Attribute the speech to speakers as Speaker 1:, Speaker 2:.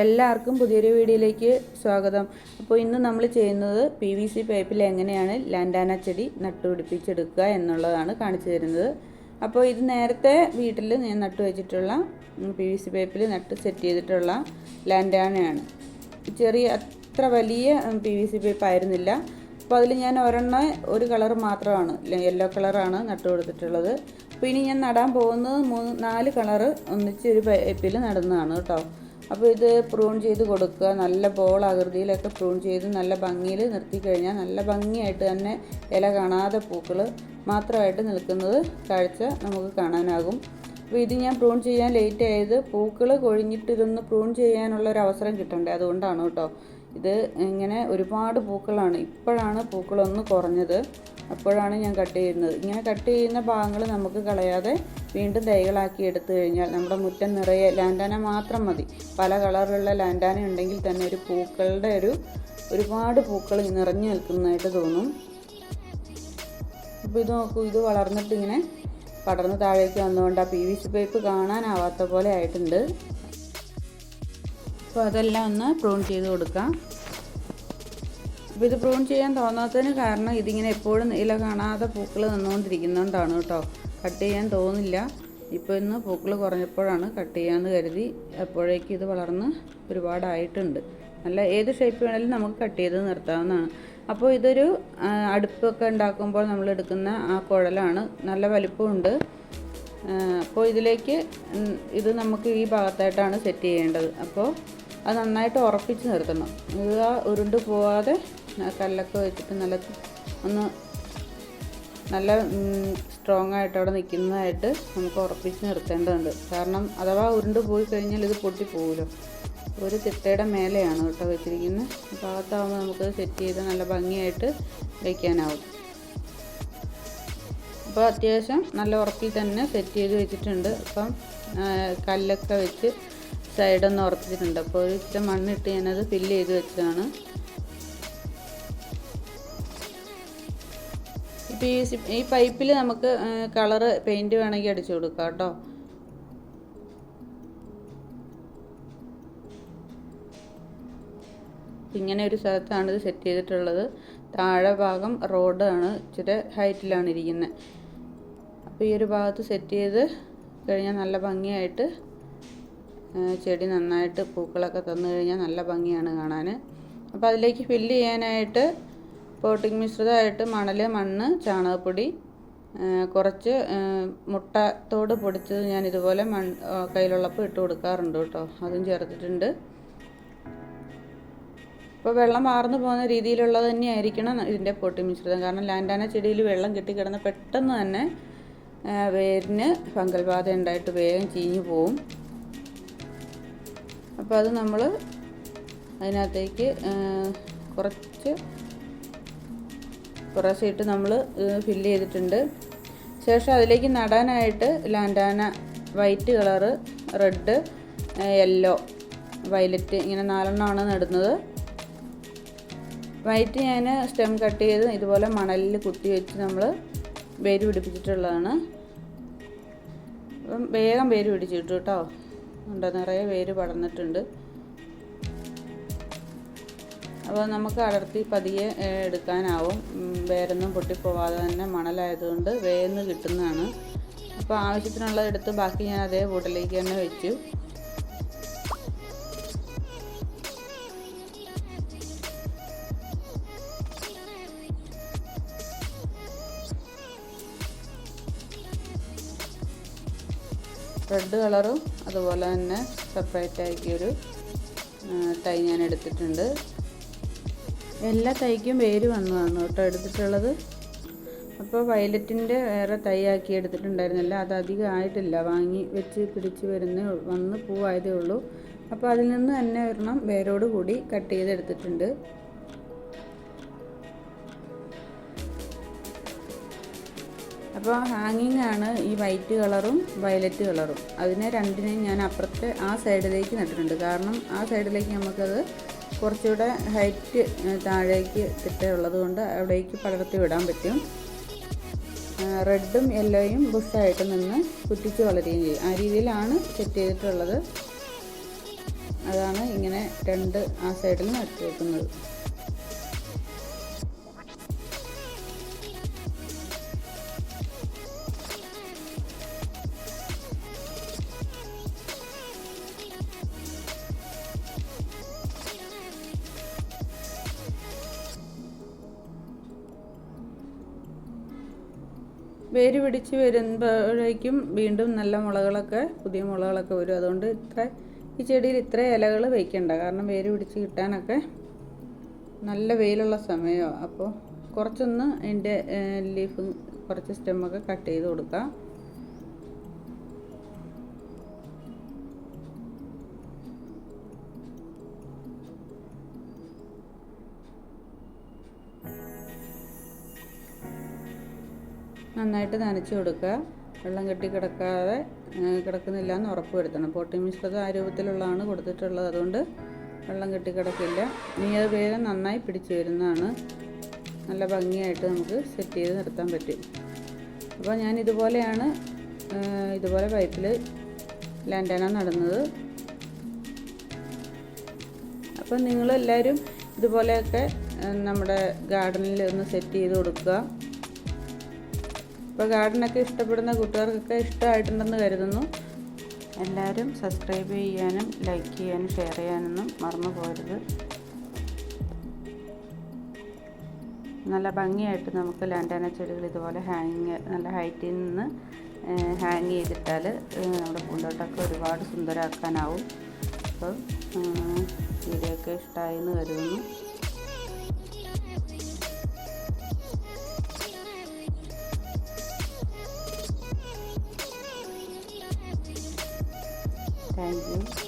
Speaker 1: എല്ലാവർക്കും പുതിയൊരു വീഡിയോയിലേക്ക് സ്വാഗതം. അപ്പോൾ ഇന്ന് നമ്മൾ ചെയ്യുന്നത് പി വി സി പൈപ്പിൽ എങ്ങനെയാണ് ലാൻഡാന ചെടി നട്ടുപിടിപ്പിച്ചെടുക്കുക എന്നുള്ളതാണ് കാണിച്ചു തരുന്നത്. അപ്പോൾ ഇത് നേരത്തെ വീട്ടിൽ ഞാൻ നട്ടു വെച്ചിട്ടുള്ള പി വി സി പൈപ്പിൽ നട്ട് സെറ്റ് ചെയ്തിട്ടുള്ള ലാൻഡാനയാണ്. ചെറിയ അത്ര വലിയ പി വി സി പൈപ്പ് ആയിരുന്നില്ല. അപ്പോൾ അതിൽ ഞാൻ ഒരെണ്ണം ഒരു കളർ മാത്രമാണ് യെല്ലോ കളറാണ് നട്ടു കൊടുത്തിട്ടുള്ളത്. അപ്പോൾ ഇനി ഞാൻ നടാൻ പോകുന്നത് മൂന്ന് നാല് കളറ് ഒന്നിച്ച് ഒരു പൈപ്പിൽ നടുന്നതാണ് കേട്ടോ. അപ്പോൾ ഇത് പ്രൂൺ ചെയ്ത് കൊടുക്കുക. നല്ല ബോൾ ആകൃതിയിലൊക്കെ പ്രൂൺ ചെയ്ത് നല്ല ഭംഗിയിൽ നിർത്തി കഴിഞ്ഞാൽ നല്ല ഭംഗിയായിട്ട് തന്നെ ഇല കാണാതെ പൂക്കൾ മാത്രമായിട്ട് നിൽക്കുന്നത് കാഴ്ച നമുക്ക് കാണാനാകും. അപ്പോൾ ഇത് ഞാൻ പ്രൂൺ ചെയ്യാൻ ലേറ്റ് ആയത് പൂക്കൾ കൊഴിഞ്ഞിട്ടിരുന്ന് പ്രൂൺ ചെയ്യാനുള്ള ഒരു അവസരം കിട്ടണ്ടേ? അതുകൊണ്ടാണ് കേട്ടോ. ഇത് ഇങ്ങനെ ഒരുപാട് പൂക്കളാണ്. ഇപ്പോഴാണ് പൂക്കളൊന്ന് കുറഞ്ഞത്. അപ്പോഴാണ് ഞാൻ കട്ട് ചെയ്യുന്നത്. ഇങ്ങനെ കട്ട് ചെയ്യുന്ന ഭാഗങ്ങൾ നമുക്ക് കളയാതെ വീണ്ടും തൈകളാക്കി എടുത്തു കഴിഞ്ഞാൽ നമ്മുടെ മുറ്റം നിറയെ ലാൻഡാന മാത്രം മതി. പല കളറിലുള്ള ലാൻഡാന ഉണ്ടെങ്കിൽ തന്നെ ഒരു പൂക്കളുടെ ഒരു ഒരുപാട് പൂക്കൾ നിറഞ്ഞു നിൽക്കുന്നതായിട്ട് തോന്നും. അപ്പോൾ ഇത് നോക്കൂ ഇത് വളർന്നിട്ട് ഇങ്ങനെ പടർന്ന് താഴേക്ക് വന്നുകൊണ്ട് ആ പി വി സി പൈപ്പ് കാണാനാവാത്ത പോലെ ആയിട്ടുണ്ട്. അപ്പോൾ അതെല്ലാം ഒന്ന് പ്രൂൺ ചെയ്ത് കൊടുക്കാം. അപ്പോൾ ഇത് പ്രൂൺ ചെയ്യാൻ തോന്നാത്തതിന് കാരണം ഇതിങ്ങനെ എപ്പോഴും ഇല കാണാതെ പൂക്കൾ നിന്നുകൊണ്ടിരിക്കുന്നതുകൊണ്ടാണ് കേട്ടോ. കട്ട് ചെയ്യാൻ തോന്നില്ല. ഇപ്പോൾ ഇന്ന് പൂക്കൾ കുറഞ്ഞപ്പോഴാണ് കട്ട് ചെയ്യാമെന്ന് കരുതി അപ്പോഴേക്കും ഇത് വളർന്ന് ഒരുപാടായിട്ടുണ്ട്. നല്ല ഏത് ഷേപ്പ് വേണമെങ്കിലും നമുക്ക് കട്ട് ചെയ്ത് നിർത്താവുന്നതാണ്. അപ്പോൾ ഇതൊരു അടുപ്പൊക്കെ ഉണ്ടാക്കുമ്പോൾ നമ്മൾ എടുക്കുന്ന ആ കുഴലാണ്. നല്ല വലിപ്പമുണ്ട്. അപ്പോൾ ഇതിലേക്ക് ഇത് നമുക്ക് ഈ ഭാഗത്തായിട്ടാണ് സെറ്റ് ചെയ്യേണ്ടത്. അപ്പോൾ അത് നന്നായിട്ട് ഉറപ്പിച്ച് നിർത്തണം. ഇത് ആ ഉരുണ്ട് പോവാതെ കല്ലൊക്കെ വെച്ചിട്ട് നല്ല ഒന്ന് നല്ല സ്ട്രോങ് ആയിട്ട് അവിടെ നിൽക്കുന്നതായിട്ട് നമുക്ക് ഉറപ്പിച്ച് നിർത്തേണ്ടതുണ്ട്. കാരണം അഥവാ ഉരുണ്ട് പോയി കഴിഞ്ഞാൽ ഇത് പൊട്ടി പോകുമല്ലോ ഒരു തിട്ടയുടെ മേലെയാണ് കേട്ടോ വെച്ചിരിക്കുന്നത്. ഭാഗത്താകുമ്പോൾ നമുക്ക് സെറ്റ് ചെയ്ത് നല്ല ഭംഗിയായിട്ട് വയ്ക്കാനാവും അപ്പോൾ അത്യാവശ്യം നല്ല ഉറപ്പിൽ തന്നെ സെറ്റ് ചെയ്ത് വെച്ചിട്ടുണ്ട്. അപ്പം കല്ലൊക്കെ വെച്ച് സൈഡൊന്ന് ഉറപ്പിച്ചിട്ടുണ്ട്. അപ്പോൾ ഒരു ഇച്ചിരി മണ്ണിട്ട് ഞാനത് ഫില്ല് ചെയ്ത് വെച്ചതാണ്. ഇപ്പോൾ ഈ പൈപ്പിൽ നമുക്ക് കളറ് പെയിന്റ് വേണമെങ്കിൽ അടിച്ചു കൊടുക്കാം കേട്ടോ. ഇങ്ങനെ ഒരു സ്ഥലത്താണ് ഇത് സെറ്റ് ചെയ്തിട്ടുള്ളത്. താഴെ ഭാഗം റോഡാണ് ഇച്ചിരി ഹൈറ്റിലാണ് ഇരിക്കുന്നത് അപ്പോൾ ഈ ഒരു ഭാഗത്ത് സെറ്റ് ചെയ്ത് കഴിഞ്ഞാൽ നല്ല ഭംഗിയായിട്ട് ചെടി നന്നായിട്ട് പൂക്കളൊക്കെ തന്നു കഴിഞ്ഞാൽ നല്ല ഭംഗിയാണ് കാണാൻ അപ്പോൾ അതിലേക്ക് ഫില്ല് ചെയ്യാനായിട്ട് പോട്ടിംഗ് മിശ്രിതമായിട്ട് മണൽ മണ്ണ് ചാണകപ്പൊടി കുറച്ച് മുട്ടത്തോട് പൊടിച്ചത് ഞാൻ ഇതുപോലെ മൺ കയ്യിലുള്ളപ്പോൾ ഇട്ട് കൊടുക്കാറുണ്ട് കേട്ടോ. അതും ചേർത്തിട്ടുണ്ട്. ഇപ്പോൾ വെള്ളം മാർന്നു പോകുന്ന രീതിയിലുള്ളത് തന്നെയായിരിക്കണം ഇതിന്റെ പൊട്ടി മിശ്രിതം. കാരണം ലാൻഡാന ചെടിയിൽ വെള്ളം കെട്ടിക്കിടന്ന് പെട്ടെന്ന് തന്നെ വേരിന് ഫംഗൽ ബാധ ഉണ്ടായിട്ട് വേഗം ചീഞ്ഞു പോവും. അപ്പോൾ അത് നമ്മൾ അതിനകത്തേക്ക് കുറച്ച് കുറേശ്ശായിട്ട് നമ്മൾ ഫില്ല് ചെയ്തിട്ടുണ്ട്. ശേഷം അതിലേക്ക് നടാനായിട്ട് lantana white colour red yellow violet ഇങ്ങനെ നാലെണ്ണമാണ് നടുന്നത്. വൈറ്റ് ഞാൻ സ്റ്റെം കട്ട് ചെയ്ത് ഇതുപോലെ മണലിൽ കുത്തി വെച്ച് നമ്മൾ വേര് പിടിപ്പിച്ചിട്ടുള്ളതാണ്. അപ്പം വേഗം വേര് പിടിച്ചിട്ടു കേട്ടോ ഉണ്ടോ നിറയെ വേര് പടർന്നിട്ടുണ്ട്. അപ്പോൾ നമുക്ക് അടർത്തി പതിയെ എടുക്കാനാവും. വേരൊന്നും പൊട്ടിപ്പോവാതെ തന്നെ മണലായതുകൊണ്ട് വേന്ന് കിട്ടുന്നതാണ്. അപ്പോൾ ആവശ്യത്തിനുള്ളത് എടുത്ത് ബാക്കി ഞാൻ അതേ ബോട്ടിലേക്ക് തന്നെ വെച്ചു. റെഡ് കളറും അതുപോലെ തന്നെ സെപ്പറേറ്റ് ആക്കിയൊരു തൈ ഞാൻ എടുത്തിട്ടുണ്ട്. എല്ലാ തൈക്കും വേര് വന്നതാണ് കേട്ടോ എടുത്തിട്ടുള്ളത്. അപ്പോൾ വയലറ്റിന്റെ വേറെ തൈയാക്കി എടുത്തിട്ടുണ്ടായിരുന്നില്ല. അത് അധികം ആയിട്ടില്ല. വാങ്ങി വെച്ച് പിടിച്ച് വരുന്ന വന്ന് പൂവായതേ ഉള്ളൂ. അപ്പോൾ അതിൽ നിന്ന് തന്നെ ഒരെണ്ണം വേരോട് കൂടി കട്ട് ചെയ്തെടുത്തിട്ടുണ്ട്. അപ്പോൾ ഹാങ്ങിങ് ആണ് ഈ വൈറ്റ് കളറും വയലറ്റ് കളറും. അതിനെ രണ്ടിനെയും ഞാൻ അപ്പുറത്തെ ആ സൈഡിലേക്ക് നട്ടിട്ടുണ്ട്. കാരണം ആ സൈഡിലേക്ക് നമുക്കത് കുറച്ചുകൂടെ ഹൈറ്റ് താഴേക്ക് തിട്ടുള്ളത് കൊണ്ട് അവിടേക്ക് പടർത്തി വിടാൻ പറ്റും. റെഡും യെല്ലോയും ബുഷായിട്ട് നിന്ന് കുറ്റിച്ച് വളരുകയും ചെയ്യും. ആ രീതിയിലാണ് സെറ്റ് ചെയ്തിട്ടുള്ളത്. അതാണ് ഇങ്ങനെ രണ്ട് ആ സൈഡിൽ നട്ടു വെക്കുന്നത്. വേര് പിടിച്ച് വരുമ്പോഴേക്കും വീണ്ടും നല്ല മുളകളൊക്കെ പുതിയ മുളകളൊക്കെ വരും. അതുകൊണ്ട് ഇത്ര ഈ ചെടിയിൽ ഇത്ര ഇലകൾ വയ്ക്കണ്ട കാരണം വേര് പിടിച്ച് കിട്ടാനൊക്കെ നല്ല വെയിലുള്ള സമയമാണ് അപ്പോൾ കുറച്ചൊന്ന് അതിന്റെ ലീഫ് കുറച്ച് സ്റ്റെമ്മൊക്കെ കട്ട് ചെയ്ത് കൊടുക്കാം. നന്നായിട്ട് നനച്ച് കൊടുക്കുക. വെള്ളം കെട്ടി കിടക്കാതെ കിടക്കുന്നില്ല എന്ന് ഉറപ്പ് വരുത്തണം പോട്ടി മിശ്രിതം ആ രൂപത്തിലുള്ളതാണ് കൊടുത്തിട്ടുള്ളത്. അതുകൊണ്ട് വെള്ളം കെട്ടി കിടക്കില്ല. ഇനി അത് വേഗം നന്നായി പിടിച്ചു വരുന്നതാണ്. നല്ല ഭംഗിയായിട്ട് നമുക്ക് സെറ്റ് ചെയ്ത് നിർത്താൻ പറ്റും. അപ്പോൾ ഞാൻ ഇതുപോലെയാണ് ഇതുപോലെ പൈപ്പിൽ ലാൻഡാന നടുന്നത്. അപ്പം നിങ്ങളെല്ലാവരും ഇതുപോലെയൊക്കെ നമ്മുടെ ഗാർഡനിൽ ഒന്ന് സെറ്റ് ചെയ്ത് കൊടുക്കുക. ഇപ്പോൾ ഗാർഡനൊക്കെ ഇഷ്ടപ്പെടുന്ന കൂട്ടുകാർക്കൊക്കെ ഇഷ്ടമായിട്ടുണ്ടെന്ന് കരുതുന്നു. എല്ലാവരും സബ്സ്ക്രൈബ് ചെയ്യാനും ലൈക്ക് ചെയ്യാനും ഷെയർ ചെയ്യാനൊന്നും മറന്നു പോകരുത്. നല്ല ഭംഗിയായിട്ട് നമുക്ക് ലാൻഡാന ചെടികൾ ഇതുപോലെ ഹാങ് നല്ല ഹൈറ്റിൽ നിന്ന് ഹാങ് ചെയ്തിട്ടാൽ നമ്മുടെ പൂന്തോട്ടമൊക്കെ ഒരുപാട് സുന്ദരമാക്കാനാവും അപ്പോൾ വീഡിയോ ഒക്കെ ഇഷ്ടമായി എന്ന് കരുതുന്നു. Thank you.